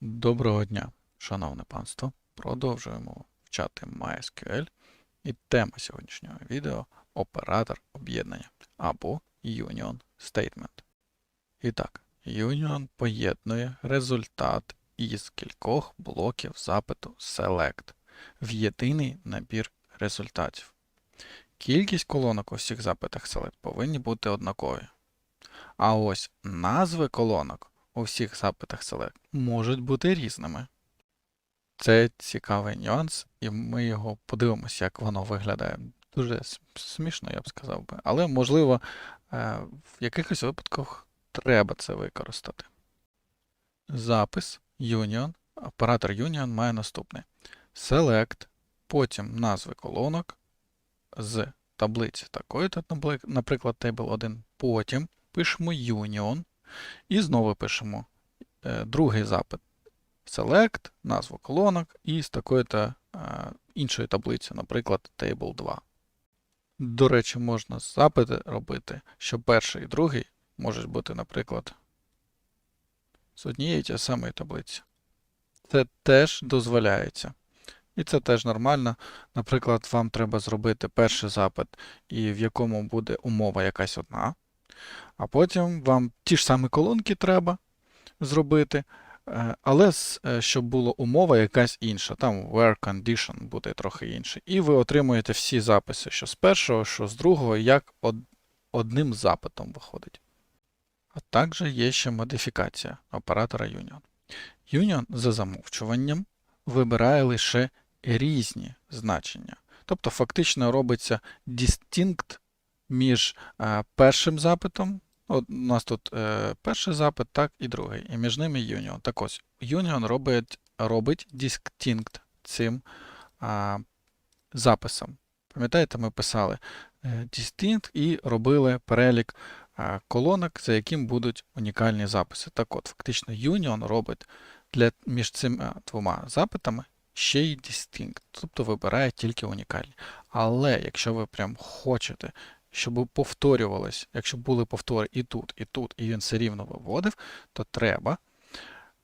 Доброго дня, шановне панство. Продовжуємо вчати MySQL. І тема сьогоднішнього відео оператор об'єднання або Union Statement. І так, Union поєднує результат із кількох блоків запиту Select в єдиний набір результатів. Кількість колонок у всіх запитах Select повинні бути однакові. А ось назви колонок у всіх запитах Select можуть бути різними. Це цікавий нюанс, і ми його подивимося, як воно виглядає. Дуже смішно, я б сказав би. Але, можливо, е, в якихось випадках треба це використати. Запис Union, оператор Union має наступне: Select, потім назви колонок з таблиці такої-то, наприклад, Table 1, потім пишемо Union і знову пишемо е, другий запит select, назву колонок і з такої-то е, іншої таблиці, наприклад, table 2. До речі, можна запити робити, що перший і другий можуть бути, наприклад, з однієї тієї самої таблиці. Це теж дозволяється. І це теж нормально. Наприклад, вам треба зробити перший запит, і в якому буде умова якась одна, а потім вам ті ж самі колонки треба зробити, е, але е, щоб була умова якась інша. Там where condition буде трохи інший. І ви отримуєте всі записи, що з першого, що з другого, як од- одним запитом виходить. А також є ще модифікація оператора Union. Union за замовчуванням вибирає лише різні значення. Тобто фактично робиться distinct між е, першим запитом. От у нас тут е, перший запит, так і другий, і між ними Union. Так ось, Union робить, робить distinct цим а, записом. Пам'ятаєте, ми писали е, distinct і робили перелік а, колонок, за яким будуть унікальні записи. Так от, фактично, Union робить для, між цими двома запитами ще й distinct, тобто вибирає тільки унікальні. Але якщо ви прям хочете, щоб повторювалось, якщо були повтори і тут, і тут, і він все рівно виводив, то треба,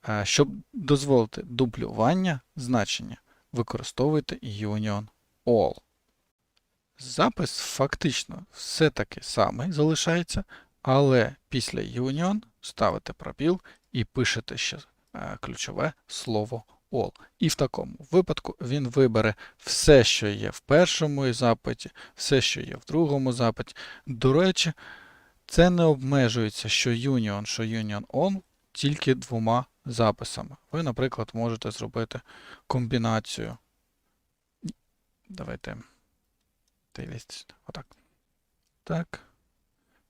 е, щоб дозволити дублювання значення, використовуйте Union All. Запис фактично все таки самий залишається, але після Union ставите пробіл і пишете ще е, ключове слово all. І в такому випадку він вибере все, що є в першому запиті, все, що є в другому запиті. До речі, це не обмежується, що Union, що Union On тільки двома записами. Ви, наприклад, можете зробити комбінацію. Давайте. Отак. Так.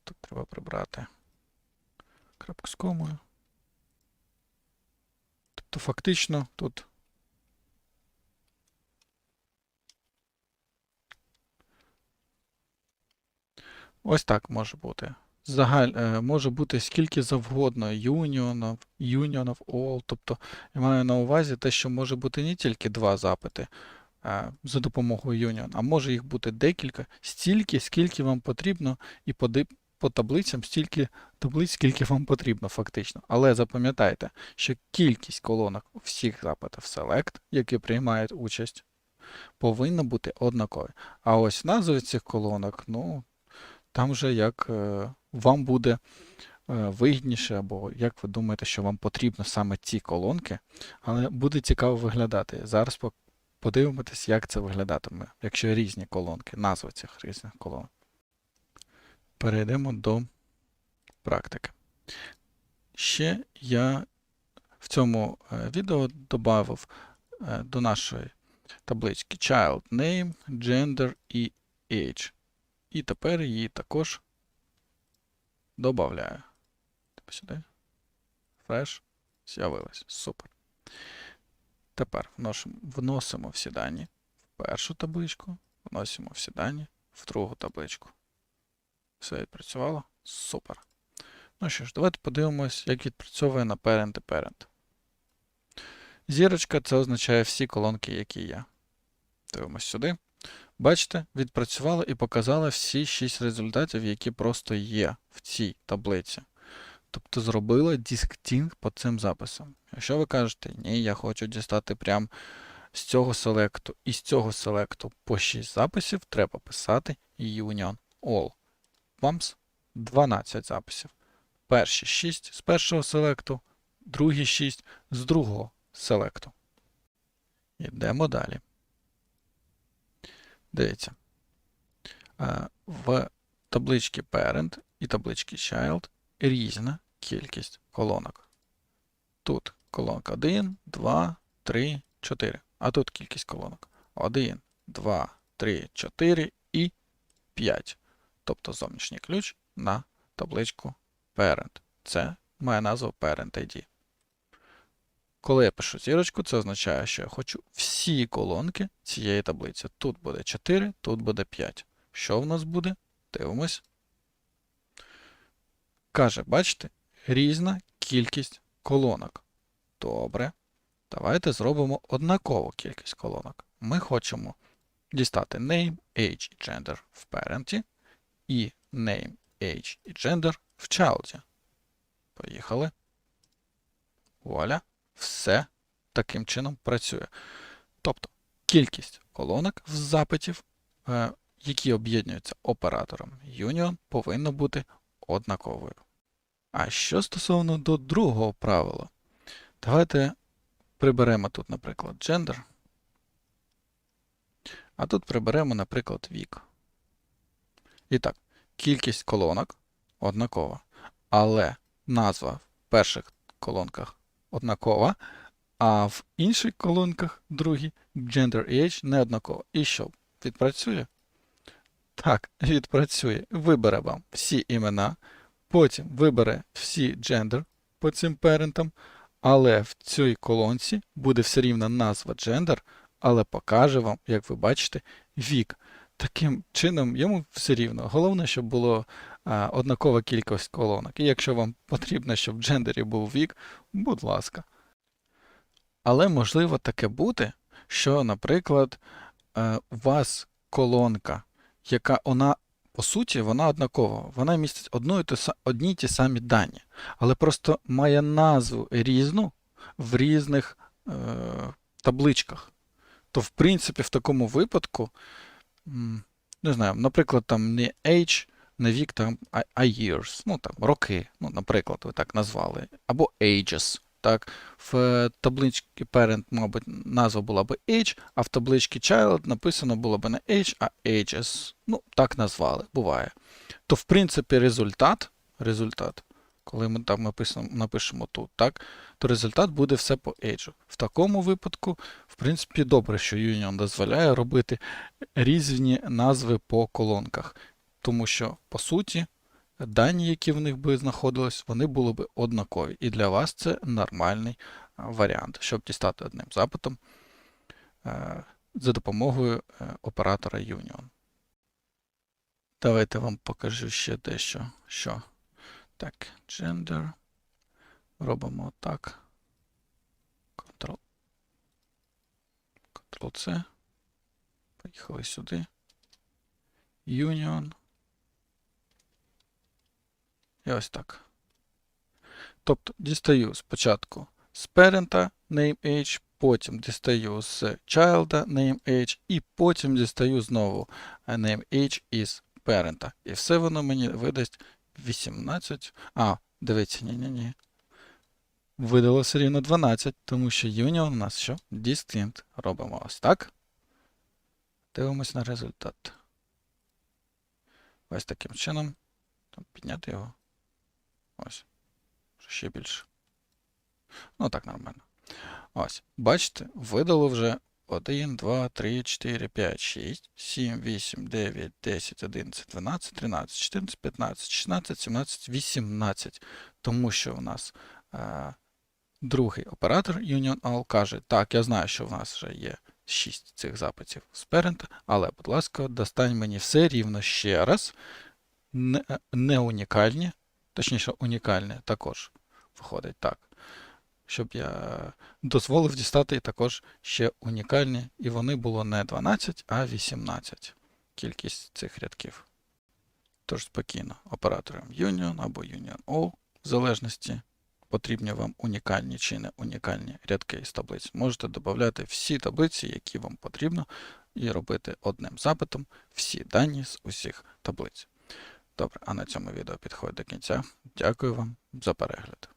Тут треба прибрати крапку з комою. Тобто фактично тут ось так може бути. Загаль, е, може бути скільки завгодно юніонів, юніонів all. Тобто я маю на увазі те, що може бути не тільки два запити е, за допомогою Union, а може їх бути декілька, стільки, скільки вам потрібно, і по, таблицям стільки таблиць, скільки вам потрібно фактично. Але запам'ятайте, що кількість колонок у всіх запитів Select, які приймають участь, повинна бути однакові. А ось назви цих колонок, ну, там вже як е, вам буде е, вигідніше, або як ви думаєте, що вам потрібно саме ці колонки, але буде цікаво виглядати. Зараз по- подивимось, як це виглядатиме, якщо різні колонки, назви цих різних колонок. Перейдемо до практики. Ще я в цьому е, відео додав до нашої таблички child name, gender і age. І тепер її також додаю. Сюди. Fresh. З'явилось. Супер. Тепер вносимо всі дані в першу табличку, вносимо всі дані в другу табличку. Все відпрацювало? Супер. Ну що ж, давайте подивимось, як відпрацьовує на parent і parent. Зірочка це означає всі колонки, які є. Дивимось сюди. Бачите, відпрацювала і показала всі 6 результатів, які просто є в цій таблиці. Тобто зробила дисктінг по цим записам. Якщо ви кажете, ні, я хочу дістати прям з цього селекту і з цього селекту по 6 записів, треба писати union all. Вам 12 записів. Перші 6 з першого селекту, другі 6 з другого селекту. Йдемо далі. Дивіться. Е, В табличці Parent і табличці Child різна кількість колонок. Тут колонка 1, 2, 3, 4. А тут кількість колонок 1, 2, 3, 4 і 5. Тобто зовнішній ключ на табличку Parent. Це має назву Parent ID. Коли я пишу зірочку, це означає, що я хочу всі колонки цієї таблиці. Тут буде 4, тут буде 5. Що в нас буде? Дивимось. Каже, бачите, різна кількість колонок. Добре. Давайте зробимо однакову кількість колонок. Ми хочемо дістати name, age і gender в parent і name, age і gender в child. Поїхали. Вуаля. Все таким чином працює. Тобто кількість колонок з запитів, е, які об'єднуються оператором Union, повинна бути однаковою. А що стосовно до другого правила, давайте приберемо тут, наприклад, gender, а тут приберемо, наприклад, вік. І так, кількість колонок однакова, але назва в перших колонках однакова, а в інших колонках, другій, gender і age не однакова. І що? Відпрацює? Так, відпрацює. Вибере вам всі імена, потім вибере всі gender по цим парентам, але в цій колонці буде все рівно назва gender, але покаже вам, як ви бачите, вік. Таким чином, йому все рівно. Головне, щоб було а, однакова кількість колонок. І якщо вам потрібно, щоб в джендері був вік, будь ласка. Але можливо таке бути, що, наприклад, е, у вас колонка, яка вона, по суті, вона однакова. Вона містить одну і ту одні й ті самі дані, але просто має назву різну в різних е, табличках. То, в принципі, в такому випадку, не знаю, наприклад, там не age, не вік, там, а, years, ну там роки, ну, наприклад, ви так назвали, або ages. Так, в е, табличці parent, мабуть, назва була б age, а в табличці child написано було б не age, а ages. Ну, так назвали, буває. То, в принципі, результат, результат, коли ми там напишемо, напишемо тут, так, то результат буде все по age. В такому випадку, в принципі, добре, що Union дозволяє робити різні назви по колонках. Тому що, по суті, дані, які в них би знаходились, вони були б однакові. І для вас це нормальний варіант, щоб дістати одним запитом е, за допомогою е, оператора Union. Давайте вам покажу ще дещо. Що? Так, gender. Робимо так. Ctrl. Ctrl-C. Поїхали сюди. Union. І ось так. Тобто дістаю спочатку з parent name age, потім дістаю з child name age, і потім дістаю знову е, name age із parent. І все воно мені видасть 18. А, дивіться, ні-ні-ні. Видало все рівно 12, тому що union у нас що? Distinct. Робимо ось так. Дивимось на результат. Ось таким чином. Там підняти його. Ось. Ще більше. Ну, так нормально. Ось. Бачите, видало вже 1, 2, 3, 4, 5, 6, 7, 8, 9, 10, 11, 12, 13, 14, 15, 16, 17, 18. Тому що у нас е, другий оператор Union All каже, так, я знаю, що в нас вже є 6 цих запитів з parent, але, будь ласка, достань мені все рівно ще раз. Не, не унікальні, точніше, унікальне також виходить так. Щоб я дозволив дістати також ще унікальні, і вони було не 12, а 18 кількість цих рядків. Тож спокійно, оператором Union або Union All в залежності потрібні вам унікальні чи не унікальні рядки із таблиць. Можете додати всі таблиці, які вам потрібно, і робити одним запитом всі дані з усіх таблиць. Добре, а на цьому відео підходить до кінця. Дякую вам за перегляд.